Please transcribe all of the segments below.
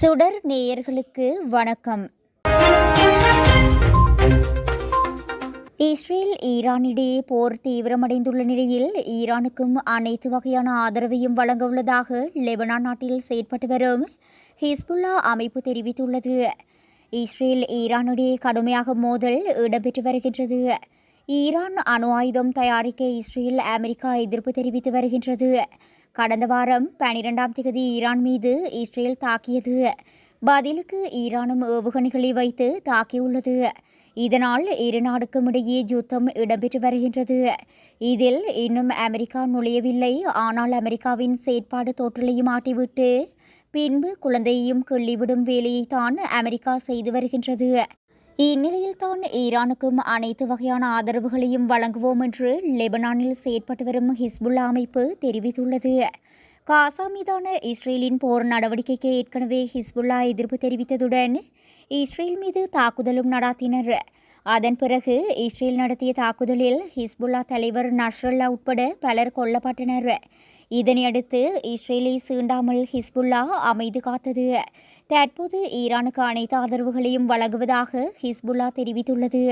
சுடர் நேயர்களுக்கு வணக்கம். இஸ்ரேல் ஈரானிடையே போர் தீவிரமடைந்துள்ள நிலையில் ஈரானுக்கும் அனைத்து வகையான ஆதரவையும் வழங்க உள்ளதாக லெபனான் நாட்டில் செயற்பட்டு வரும் ஹிஸ்புல்லா அமைப்பு தெரிவித்துள்ளது. இஸ்ரேல் ஈரானுடைய கடுமையாக மோதல் இடம்பெற்று வருகின்றது. ஈரான் அணு ஆயுதம் தயாரிக்க இஸ்ரேல் அமெரிக்கா எதிர்ப்பு தெரிவித்து வருகின்றது. கடந்த வாரம் பனிரெண்டாம் தேதி ஈரான் மீது இஸ்ரேல் தாக்கியது. பதிலுக்கு ஈரானும் ஏவுகணைகளை வைத்து தாக்கியுள்ளது. இதனால் இரு நாடுக்கும் இடையே யுத்தம் இடம்பெற்று வருகின்றது. இதில் இன்னும் அமெரிக்கா நுழையவில்லை. ஆனால் அமெரிக்காவின் செயற்பாடு தோற்றலையும் ஆட்டிவிட்டு பின்பு குழந்தையையும் கிள்ளிவிடும் வேலையை தான் அமெரிக்கா செய்து வருகின்றது. இந்நிலையில்தான் ஈரானுக்கும் அனைத்து வகையான ஆதரவுகளையும் வழங்குவோம் என்று லெபனானில் செயற்பட்டு வரும் ஹிஸ்புல்லா அமைப்பு தெரிவித்துள்ளது. காசா மீதான இஸ்ரேலின் போர் நடவடிக்கைக்கு ஏற்கனவே ஹிஸ்புல்லா எதிர்ப்பு தெரிவித்ததுடன் இஸ்ரேல் மீது தாக்குதலும் நடாத்தினர். அதன் பிறகு இஸ்ரேல் நடத்திய தாக்குதலில் ஹிஸ்புல்லா தலைவர் நஷ்ரல்லா உட்பட பலர் கொல்லப்பட்டனர். இதனையடுத்து இஸ்ரேலை சீண்டாமல் ஹிஸ்புல்லா அமைதி காத்தது. தற்போது ஈரானுக்கு அனைத்து ஆதரவுகளையும் வழங்குவதாக ஹிஸ்புல்லா தெரிவித்துள்ளது.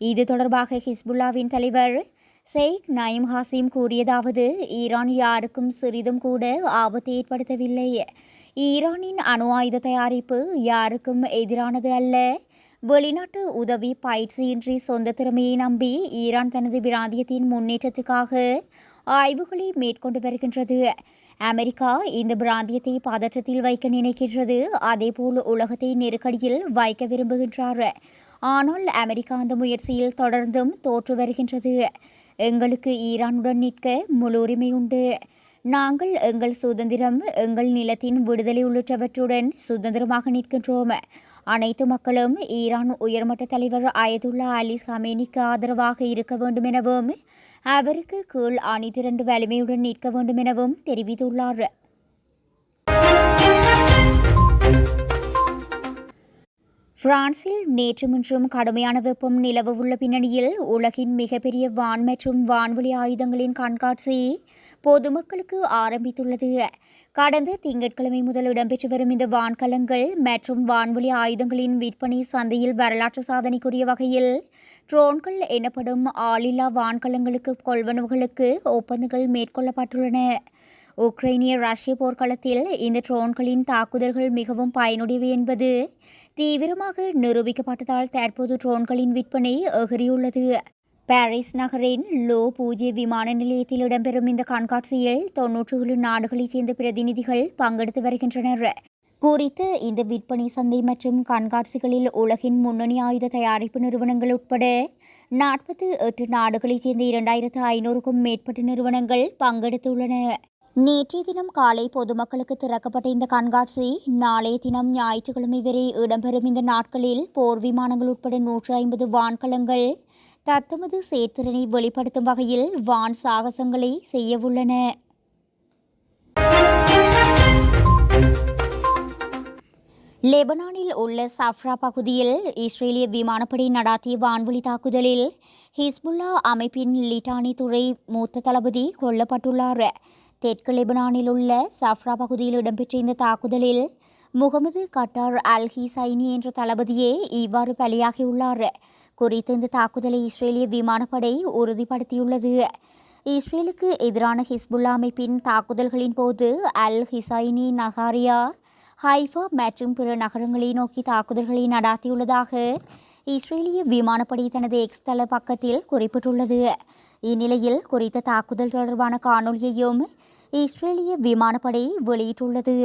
இது தொடர்பாக ஹிஸ்புல்லாவின் தலைவர் ஷெய்க் நயிம் ஹாசிம் கூறியதாவது ஈரான் யாருக்கும் சிறிதும் கூட ஆபத்தை ஏற்படுத்தவில்லை. ஈரானின் அணு ஆயுத தயாரிப்பு யாருக்கும் எதிரானது அல்ல. வெளிநாட்டு உதவி பயிற்சியின்றி சொந்த திறமையை நம்பி ஈரான் தனது பிராந்தியத்தின் முன்னேற்றத்துக்காக ஆய்வுகளை மேற்கொண்டு வருகின்றது. அமெரிக்கா இந்த பிராந்தியத்தை பதற்றத்தில் வைக்க நினைக்கின்றது. அதேபோல் உலகத்தை நெருக்கடியில் வைக்க விரும்புகின்றார். ஆனால் அமெரிக்கா அந்த முயற்சியில் தொடர்ந்தும் தோற்று வருகின்றது. எங்களுக்கு ஈரானுடன் நிற்க முழு உரிமை உண்டு. நாங்கள் எங்கள் சுதந்திரம் எங்கள் நிலத்தின் விடுதலை உள்ளிட்டவற்றுடன் சுதந்திரமாக நிற்கின்றோம். அனைத்து மக்களும் ஈரான் உயர்மட்ட தலைவர் அயதுல்லா அலி ஹமேனிக்கு ஆதரவாக இருக்க வேண்டும் எனவும் அவருக்கு கீழ் அணி திரண்டு வலிமையுடன் நிற்க வேண்டும் எனவும் தெரிவித்துள்ளார். பிரான்சில் நேற்று முன்றும் கடுமையான வெப்பம் நிலவவுள்ள பின்னணியில் உலகின் மிகப்பெரிய வான் மற்றும் வான்வெளி ஆயுதங்களின் கண்காட்சி பொதுமக்களுக்கு ஆரம்பித்துள்ளது. கடந்த திங்கட்கிழமை முதல் இடம்பெற்று வரும் இந்த வான்கலங்கள் மற்றும் வான்வெளி ஆயுதங்களின் விற்பனை சந்தையில் வரலாற்று சாதனைக்குரிய வகையில் ட்ரோன்கள் எனப்படும் ஆளில்லா வான்கலங்களுக்கு கொள்வனவுகளுக்கு ஒப்பந்தங்கள் மேற்கொள்ளப்பட்டுள்ளன. உக்ரைனிய ரஷ்ய போர்க்களத்தில் இந்த ட்ரோன்களின் தாக்குதல்கள் மிகவும் பயனுடையவை என்பது தீவிரமாக நிரூபிக்கப்பட்டதால் தற்போது ட்ரோன்களின் விற்பனை எகிரியுள்ளது பாரிஸ் நகரின் லோ பூஜ்ய விமான நிலையத்தில் இடம்பெறும் இந்த கண்காட்சியில் தொன்னூற்றி ஏழு நாடுகளைச் சேர்ந்த பிரதிநிதிகள் பங்கெடுத்து வருகின்றனர். குறித்து இந்த விற்பனை சந்தை மற்றும் கண்காட்சிகளில் உலகின் முன்னணி ஆயுத தயாரிப்பு நிறுவனங்கள் உட்பட நாற்பத்தி எட்டு நாடுகளைச் சேர்ந்த இரண்டாயிரத்து ஐநூறுக்கும் மேற்பட்ட நிறுவனங்கள் பங்கெடுத்துள்ளன. நேற்றைய தினம் காலை பொதுமக்களுக்கு திறக்கப்பட்ட இந்த கண்காட்சி நாளைய தினம் ஞாயிற்றுக்கிழமை வரை இடம்பெறும் இந்த நாட்களில் போர் விமானங்கள் உட்பட நூற்று ஐம்பது வான்கலங்கள் தத்தமது சேர்த்திறனை வெளிப்படுத்தும் வகையில் வான் சாகசங்களை செய்யவுள்ளன. லெபனானில் உள்ள சஃப்ரா பகுதியில் இஸ்ரேலிய விமானப்படை நடாத்திய வான்வழி தாக்குதலில் ஹிஸ்புல்லா அமைப்பின் லிட்டானி துறை மூத்த தளபதி கொல்லப்பட்டுள்ளார். தெற்கு லெபனானில் உள்ள சஃப்ரா பகுதியில் இடம்பெற்ற இந்த தாக்குதலில் முகமது கட்டார் அல் ஹிசைனி என்ற தளபதியே இவ்வாறு பலியாகியுள்ளார். குறித்த இந்த தாக்குதலை இஸ்ரேலிய விமானப்படை உறுதிப்படுத்தியுள்ளது. இஸ்ரேலுக்கு எதிரான ஹிஸ்புல்லா அமைப்பின் தாக்குதல்களின் போது அல் ஹிசைனி நகாரியா ஹைஃபா மற்றும் பிற நகரங்களை நோக்கி தாக்குதல்களை நடாத்தியுள்ளதாக இஸ்ரேலிய விமானப்படை தனது எக்ஸ் தள பக்கத்தில் குறிப்பிட்டுள்ளது. இந்நிலையில் குறித்த தாக்குதல் தொடர்பான காணொலியையும் இஸ்ரேலிய விமானப்படை வெளியிட்டுள்ளது.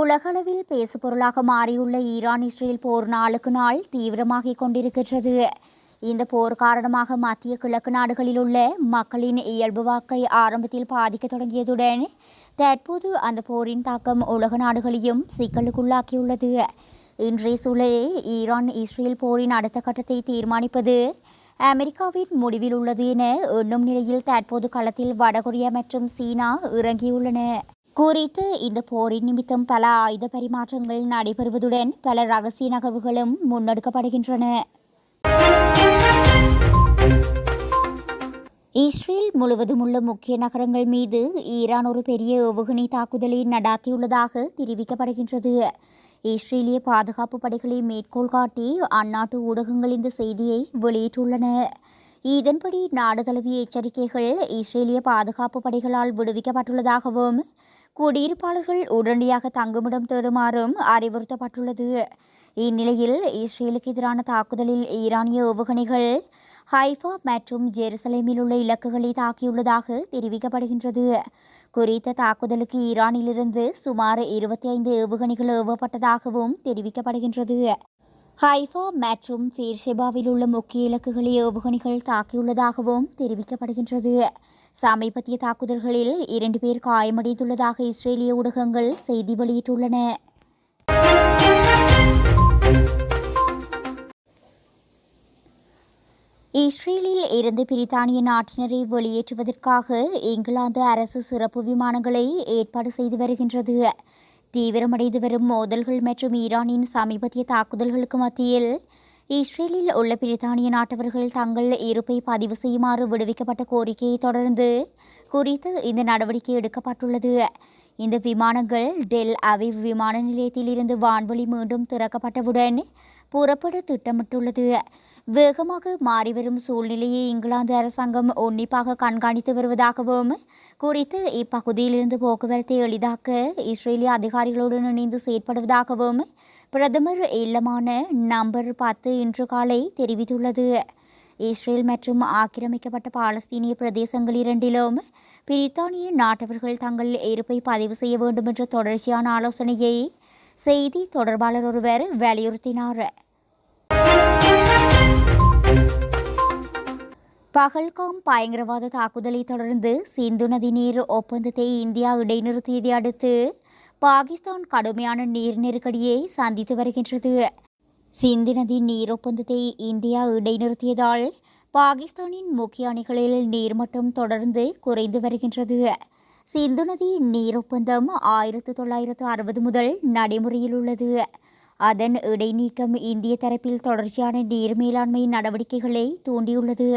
உலகளவில் பேசுபொருளாக மாறியுள்ள ஈரான் இஸ்ரேல் போர் நாளுக்கு நாள் தீவிரமாகிக் கொண்டிருக்கின்றது. இந்த போர் காரணமாக மத்திய கிழக்கு நாடுகளில் உள்ள மக்களின் இயல்பு வாழ்க்கை ஆரம்பத்தில் பாதிக்க தொடங்கியதுடன் தற்போது அந்த போரின் தாக்கம் உலக நாடுகளையும் சிக்கலுக்குள்ளாக்கியுள்ளது. இன்றைய சூழலில் ஈரான் இஸ்ரேல் போரின் அடுத்த கட்டத்தை தீர்மானிப்பது அமெரிக்காவின் முடிவில் உள்ளது என எண்ணும் நிலையில் தற்போது களத்தில் வடகொரியா மற்றும் சீனா இறங்கியுள்ளன. குறித்து இந்த போரின் நிமித்தம் பல ஆயுத பரிமாற்றங்கள் நடைபெறுவதுடன் பல ரகசிய நகர்வுகளும் முன்னெடுக்கப்படுகின்றன. இஸ்ரேல் முழுவதும் உள்ள முக்கிய நகரங்கள் மீது ஈரான் ஒரு பெரிய ஏவுகணை தாக்குதலை நடாத்தியுள்ளதாக தெரிவிக்கப்படுகின்றது. இஸ்ரேலிய பாதுகாப்பு படைகளை மேற்கோள் காட்டி அந்நாட்டு ஊடகங்கள் இந்த செய்தியை வெளியிட்டுள்ளன. இதன்படி நாடு தழுவிய எச்சரிக்கைகள் இஸ்ரேலிய பாதுகாப்பு படைகளால் விடுவிக்கப்பட்டுள்ளதாகவும் குடியிருப்பாளர்கள் உடனடியாக தங்குமிடம் தேடுமாறும் அறிவுறுத்தப்பட்டுள்ளது. இந்நிலையில் இஸ்ரேலுக்கு எதிரான தாக்குதலில் ஈரானிய ஏவுகணைகள் ஹைஃபா மற்றும் ஜெருசலேமில் உள்ள இலக்குகளை தாக்கியுள்ளதாக தெரிவிக்கப்படுகின்றது. குறித்த தாக்குதலுக்கு ஈரானிலிருந்து சுமார் இருபத்தி ஐந்து ஏவுகணைகள் ஏவப்பட்டதாகவும் தெரிவிக்கப்படுகின்றது. ஹைஃபா மற்றும் ஃபீர்ஷெபாவில் உள்ள முக்கிய இலக்குகளை ஏவுகணைகள் தாக்கியுள்ளதாகவும் தெரிவிக்கப்படுகின்றது. சமீபத்திய தாக்குதல்களில் இரண்டு பேர் காயமடைந்துள்ளதாக இஸ்ரேலிய ஊடகங்கள் செய்தி வெளியிட்டுள்ளன. இஸ்ரேலில் இருந்து பிரித்தானிய நாட்டினரை வெளியேற்றுவதற்காக இங்கிலாந்து அரசு சிறப்பு விமானங்களை ஏற்பாடு செய்து வருகின்றது. தீவிரமடைந்து வரும் மோதல்கள் மற்றும் ஈரானின் சமீபத்திய தாக்குதல்களுக்கு மத்தியில் இஸ்ரேலில் உள்ள பிரித்தானிய நாட்டவர்கள் தங்கள் இருப்பை பதிவு செய்யுமாறு விடுவிக்கப்பட்ட கோரிக்கையை தொடர்ந்து குறித்து இந்த நடவடிக்கை எடுக்கப்பட்டுள்ளது. இந்த விமானங்கள் டெல் அவிவ் விமான நிலையத்தில் இருந்து வான்வழி மீண்டும் திறக்கப்பட்டவுடன் புறப்பட திட்டமிட்டுள்ளது. வேகமாக மாறிவரும் சூழ்நிலையை இங்கிலாந்து அரசாங்கம் உன்னிப்பாக கண்காணித்து வருவதாகவும் குறித்து இப்பகுதியிலிருந்து போக்குவரத்தை எளிதாக்க இஸ்ரேலிய அதிகாரிகளுடன் இணைந்து செயற்படுவதாகவும் பிரதமர் இல்லமான நம்பர் பத்து இன்று காலை தெரிவித்துள்ளது. இஸ்ரேல் மற்றும் ஆக்கிரமிக்கப்பட்ட பாலஸ்தீனிய பிரதேசங்கள் இரண்டிலும் பிரித்தானிய நாட்டவர்கள் தங்கள் இருப்பை பதிவு செய்ய வேண்டும் என்ற தொடர்ச்சியான ஆலோசனையை செய்தி தொடர்பாளர் ஒருவர் வலியுறுத்தினார். பகல்காம் பயங்கரவாத தாக்குதலை தொடர்ந்து சிந்து நதி நீர் ஒப்பந்தத்தை இந்தியா இடைநிறுத்தியதை அடுத்து பாகிஸ்தான் கடுமையான நீர் நெருக்கடியை சந்தித்து வருகின்றது. சிந்து நதி நீர் ஒப்பந்தத்தை இந்தியா இடைநிறுத்தியதால் பாகிஸ்தானின் முக்கிய அணைகளில் நீர்மட்டம் தொடர்ந்து குறைந்து வருகின்றது. சிந்து நதி நீர் ஒப்பந்தம் ஆயிரத்து தொள்ளாயிரத்து அறுபது முதல் நடைமுறையில் உள்ளது. அதன் இடைநீக்கம் இந்திய தரப்பில் தொடர்ச்சியான நீர் மேலாண்மை நடவடிக்கைகளை தூண்டியுள்ளது.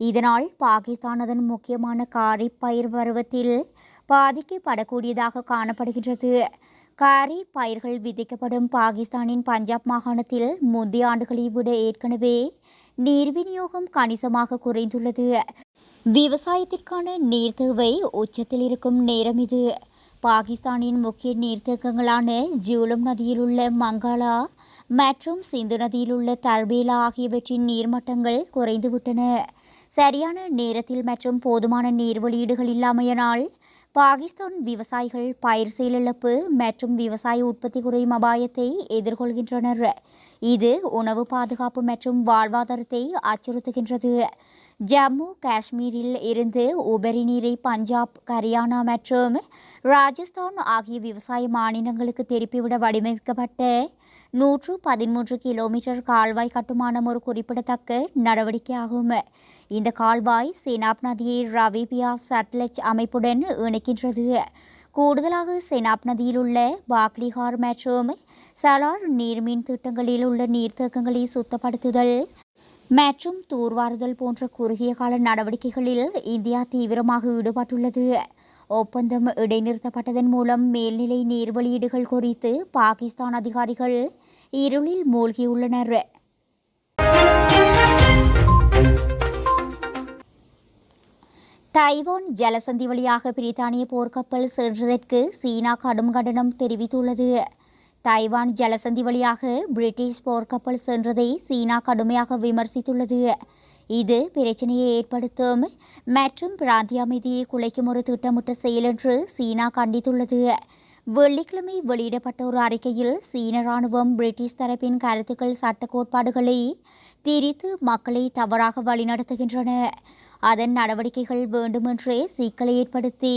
இதனால் பாகிஸ்தான் அதன் முக்கியமான காரிப் பயிர் பருவத்தில் பாதிக்கப்படக்கூடியதாக காணப்படுகின்றது. காரி பயிர்கள் விதைக்கப்படும் பாகிஸ்தானின் பஞ்சாப் மாகாணத்தில் முந்தைய ஆண்டுகளை விட ஏற்கனவே நீர் விநியோகம் கணிசமாக குறைந்துள்ளது. விவசாயத்திற்கான நீர் தேவை உச்சத்தில் இருக்கும் நேரம் இது. பாகிஸ்தானின் முக்கிய நீர்த்தேக்கங்களான ஜூலம் நதியில் உள்ள மங்காலா மற்றும் சிந்து நதியில் உள்ள தர்பேலா ஆகியவற்றின் நீர்மட்டங்கள் குறைந்துவிட்டன. சரியான நேரத்தில் மற்றும் போதுமான நீர் வெளியீடுகள் இல்லாமையினால் பாகிஸ்தான் விவசாயிகள் பயிர் செயலிழப்பு மற்றும் விவசாய உற்பத்தி குறையும் அபாயத்தை எதிர்கொள்கின்றனர். இது உணவு பாதுகாப்பு மற்றும் வாழ்வாதாரத்தை அச்சுறுத்துகின்றது. ஜம்மு காஷ்மீரில் இருந்து உபரி நீரை பஞ்சாப் ஹரியானா மற்றும் ராஜஸ்தான் ஆகிய விவசாய மாநிலங்களுக்கு திருப்பிவிட வடிவமைக்கப்பட்ட நூற்று பதிமூன்று கிலோமீட்டர் கால்வாய் கட்டுமானம் ஒரு குறிப்பிடத்தக்க நடவடிக்கையாகும். இந்த கால்வாய் செனாப் நதியை ரவிபியா சட்லஜ் அமைப்புடன் இணைக்கின்றது. கூடுதலாக செனாப் நதியில் உள்ள பாக்லிஹார் மற்றும் சலார் நீர்மீன் திட்டங்களில் உள்ள நீர்த்தேக்கங்களை சுத்தப்படுத்துதல் மற்றும் தூர்வாறுதல் போன்ற குறுகிய கால நடவடிக்கைகளில் இந்தியா தீவிரமாக ஈடுபட்டுள்ளது. ஒப்பந்தம் இடைநிறுத்தப்பட்டதன் மூலம் மேல்நிலை நீர் வெளியீடுகள் குறித்து பாகிஸ்தான் அதிகாரிகள் இருளில் மூழ்கியுள்ளனர். தைவான் ஜலசந்தி வழியாக பிரித்தானிய போர்க்கப்பல் சென்றதற்கு சீனா கடும் கண்டனம் தெரிவித்துள்ளது. தைவான் ஜலசந்தி வழியாக பிரிட்டிஷ் போர்க்கப்பல் சென்றதை சீனா கடுமையாக விமர்சித்துள்ளது. இது பிரச்சனையை ஏற்படுத்தும் மற்றும் பிராந்திய அமைதியை குலைக்கும் ஒரு திட்டமிட்ட செயல் என்று சீனா கண்டித்துள்ளது. வெள்ளிக்கிழமை வெளியிடப்பட்ட ஒரு அறிக்கையில் சீன ராணுவம் பிரிட்டிஷ் தரப்பின் கருத்துக்கள் சட்ட கோட்பாடுகளை திரித்து மக்களை தவறாக வழிநடத்துகின்றன. அதன் நடவடிக்கைகள் வேண்டுமென்றே சிக்கலை ஏற்படுத்தி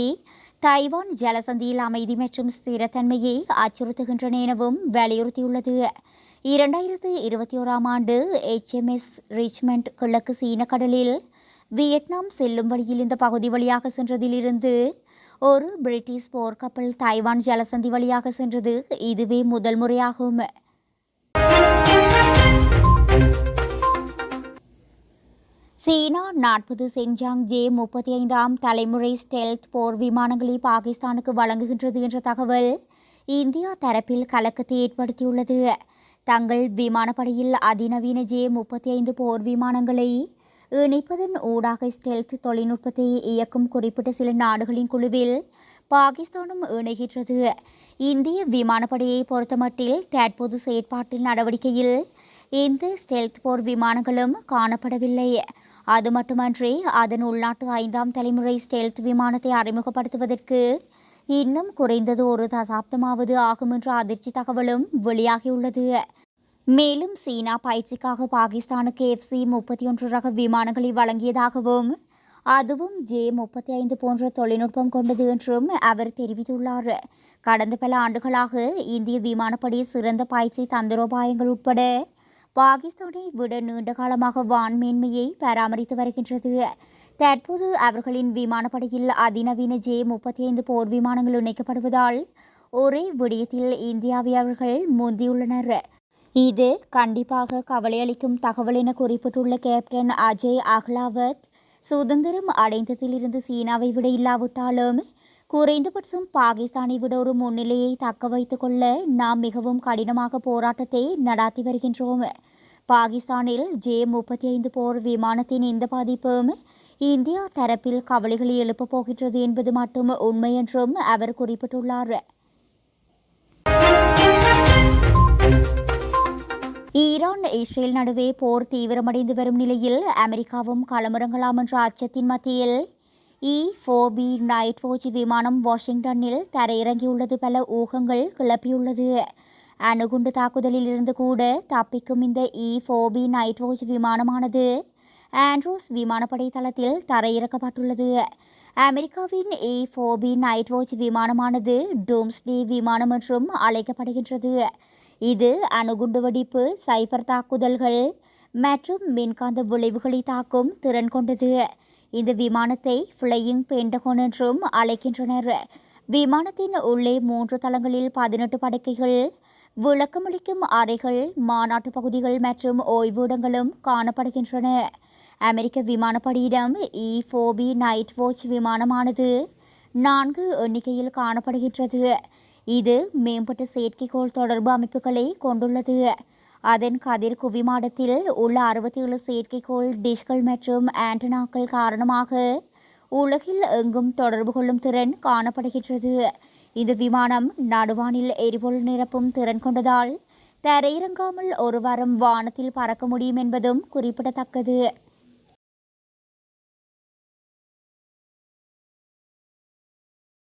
தைவான் ஜலசந்தியில் அமைதி மற்றும் ஸ்திரத்தன்மையை அச்சுறுத்துகின்றன எனவும் வலியுறுத்தியுள்ளது. இரண்டாயிரத்து இருபத்தி ஓராம் ஆண்டு எச்எம்எஸ் ரிச்மெண்ட் கிழக்கு சீன கடலில் வியட்நாம் செல்லும் வழியில் இந்த பகுதி வழியாக சென்றதிலிருந்து ஒரு பிரிட்டிஷ் போர்க்கப்பல் தைவான் ஜலசந்தி வழியாக சென்றது. இதுவே முதல் முறையாகும். சீனா நாற்பது சென்ஜாங் ஜே முப்பத்தி ஐந்தாம் தலைமுறை ஸ்டெல்த் போர் விமானங்களை பாகிஸ்தானுக்கு வழங்குகின்றது என்ற தகவல் இந்தியா தரப்பில் கலக்கத்தை ஏற்படுத்தியுள்ளது. தங்கள் விமானப்படையில் அதிநவீன ஜே முப்பத்தி ஐந்து போர் விமானங்களை இணைப்பதன் ஊடாக ஸ்டெல்த் தொழில்நுட்பத்தை இயக்கும் குறிப்பிட்ட சில நாடுகளின் குழுவில் பாகிஸ்தானும் இணைகின்றது. இந்திய விமானப்படையை பொறுத்தமட்டில் தற்போது செயற்பாட்டில் நடவடிக்கையில் எந்த ஸ்டெல்த் போர் விமானங்களும் காணப்படவில்லை. அது மட்டுமன்றி அதன் உள்நாட்டு ஐந்தாம் தலைமுறை ஸ்டெல்த் விமானத்தை அறிமுகப்படுத்துவதற்கு இன்னும் குறைந்தது ஒரு தசாப்தமாவது ஆகும் என்ற அதிர்ச்சி தகவலும் வெளியாகியுள்ளது. மேலும் சீனா பயிற்சிக்காக பாகிஸ்தானுக்கு எஃப்சி முப்பத்தி ஒன்று ரக விமானங்களை வழங்கியதாகவும் அதுவும் ஜே முப்பத்தி ஐந்து போன்ற தொழில்நுட்பம் கொண்டது என்றும் அவர் தெரிவித்துள்ளார். கடந்த பல ஆண்டுகளாக இந்திய விமானப்படை சிறந்த பயிற்சி தந்திரோபாயங்கள் உட்பட பாகிஸ்தானை விட நீண்ட காலமாக வான்மேன்மையை பராமரித்து வருகின்றது. தற்போது அவர்களின் விமானப்படையில் அதிநவீன ஜே முப்பத்தி ஐந்து போர் விமானங்கள் இணைக்கப்படுவதால் ஒரே விடயத்தில் இந்தியாவை அவர்கள் முந்தியுள்ளனர். இது கண்டிப்பாக கவலையளிக்கும் தகவல் என குறிப்பிட்டுள்ள கேப்டன் அஜய் அஹ்லாவத் சுதந்திரம் அடைந்ததிலிருந்து சீனாவை விட இல்லாவிட்டாலும் குறைந்தபட்சம் பாகிஸ்தானை விட ஒரு முன்னிலையை தக்க வைத்துக் கொள்ள நாம் மிகவும் கடினமாக போராட்டத்தை நடாத்தி வருகின்றோம். பாகிஸ்தானில் ஜே முப்பத்தி ஐந்து போர் விமானத்தின் இந்த பாதிப்பும் இந்தியா தரப்பில் கவலைகளை எழுப்பப் போகின்றது என்பது மட்டும் உண்மை என்றும் அவர் குறிப்பிட்டுள்ளார். ஈரான் இஸ்ரேல் நடுவே போர் தீவிரமடைந்து வரும் நிலையில் அமெரிக்காவும் களமிறங்கலாம் என்ற அச்சத்தின் மத்தியில் இ ஃபோர் பி நைட் ஃபோஜி விமானம் வாஷிங்டனில் தரையிறங்கியுள்ளது. பல ஊகங்கள் கிளப்பியுள்ளது. அணுகுண்டு தாக்குதலில் இருந்து கூட தப்பிக்கும் இந்த E four B night watch விமானமானது Andrews விமானப்படை தளத்தில் தரையிறக்கப்பட்டுள்ளது. அமெரிக்காவின் E four B night watch விமானமானது doomsday விமானம் என்றும் அழைக்கப்படுகின்றது. இது அணுகுண்டு வெடிப்பு சைபர் தாக்குதல்கள் மற்றும் மின்காந்த விளைவுகளை தாக்கும் திறன் கொண்டது. இந்த விமானத்தை ஃப்ளையிங் பெண்டகோன் என்றும் அழைக்கின்றனர். விமானத்தின் உள்ளே மூன்று தளங்களில் பதினெட்டு படுக்கைகள் விளக்கமளிக்கும் அறைகள் மாநாட்டு பகுதிகள் மற்றும் ஓய்வூடங்களும் காணப்படுகின்றன. அமெரிக்க விமானப்படையிடம் இ ஃபோபி நைட் வாட்ச் விமானமானது நான்கு எண்ணிக்கையில் காணப்படுகின்றது. இது மேம்பட்ட செயற்கைக்கோள் தொடர்பு அமைப்புகளை கொண்டுள்ளது. அதன் கதிர் குவிமாடத்தில் உள்ள அறுபத்தி ஏழு செயற்கைக்கோள் டிஷ்கள் மற்றும் ஆண்டனாக்கள் காரணமாக உலகில் எங்கும் தொடர்பு கொள்ளும் திறன் காணப்படுகின்றது. இந்த விமானம் நடுவானில் எரிபொருள் நிரப்பும் திறன் கொண்டதால் தரையிறங்காமல் ஒரு வாரம் வானத்தில் பறக்க முடியும் என்பதும் குறிப்பிடத்தக்கது.